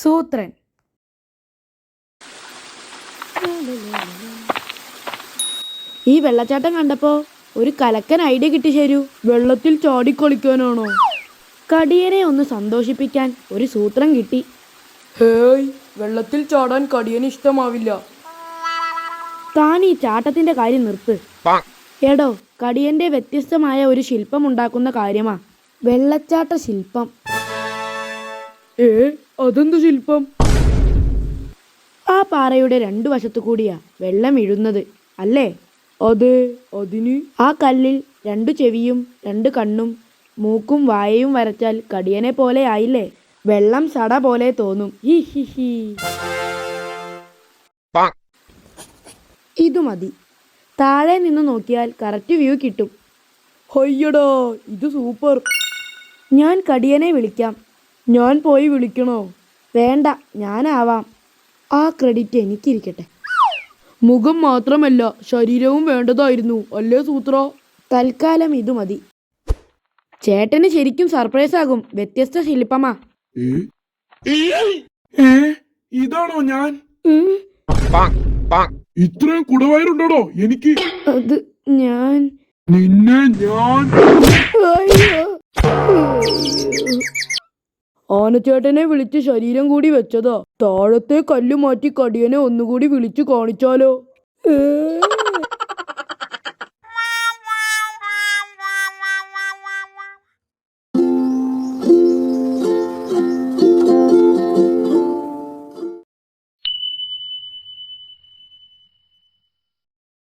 സൂത്രൻ. ഈ വെള്ളച്ചാട്ടം കണ്ടപ്പോ ഒരു കലക്കൻ ഐഡിയ കിട്ടി ശരു. വെള്ളത്തിൽ ചാടിക്കളിക്കാനാണോ? കടിയനെ ഒന്ന് സന്തോഷിപ്പിക്കാൻ ഒരു സൂത്രം കിട്ടി. ഹേയ് വെള്ളത്തിൽ ചാടാൻ കടിയന് ഇഷ്ടമാവില്ല. താൻ ഈ ചാട്ടത്തിന്റെ കാര്യം നിർത്ത്. എടോ കടിയന്റെ വ്യത്യസ്തമായ ഒരു ശില്പം ഉണ്ടാക്കുന്ന കാര്യമാ. വെള്ളച്ചാട്ട ശില്പം. ഏ അതെന്ത് ശില്പം? ആ പാറയുടെ രണ്ടു വശത്തു കൂടിയാ വെള്ളം ഇഴുന്നത് അല്ലേ? അതെ അതിന്? ആ കല്ലിൽ രണ്ടു ചെവിയും രണ്ട് കണ്ണും മൂക്കും വായയും വരച്ചാൽ കടിയനെ പോലെ ആയില്ലേ? വെള്ളം സട പോലെ തോന്നും. ഹി ഹി ഹി. ഇതു മതി. താഴെ നിന്ന് നോക്കിയാൽ കറക്റ്റ് വ്യൂ കിട്ടും. ഹൊയ്യടാ ഇത് സൂപ്പർ. ഞാൻ കടിയനെ വിളിക്കാം. ഞാൻ പോയി വിളിക്കണോ? വേണ്ട ഞാനാവാം. ആ ക്രെഡിറ്റ് എനിക്കിരിക്കട്ടെ. മുഖം മാത്രമല്ല ശരീരവും വേണ്ടതായിരുന്നു. അല്ലേ സൂത്ര? തൽക്കാലം ഇത് മതി. ചേട്ടന് ശരിക്കും സർപ്രൈസ് ആകും. വ്യത്യസ്ത ശില്പമാ. ഇതാണോ ഞാൻ? ഇത്രയും കുടവായിരുണ്ടോ എനിക്ക്? അത് ഞാൻ. നിന്നെ ഞാൻ ആനച്ചേട്ടനെ വിളിച്ച് ശരീരം കൂടി വെച്ചതാ താഴത്തെ കല്ല് മാറ്റി കടിയനെ ഒന്നുകൂടി വിളിച്ചു കാണിച്ചാലോ?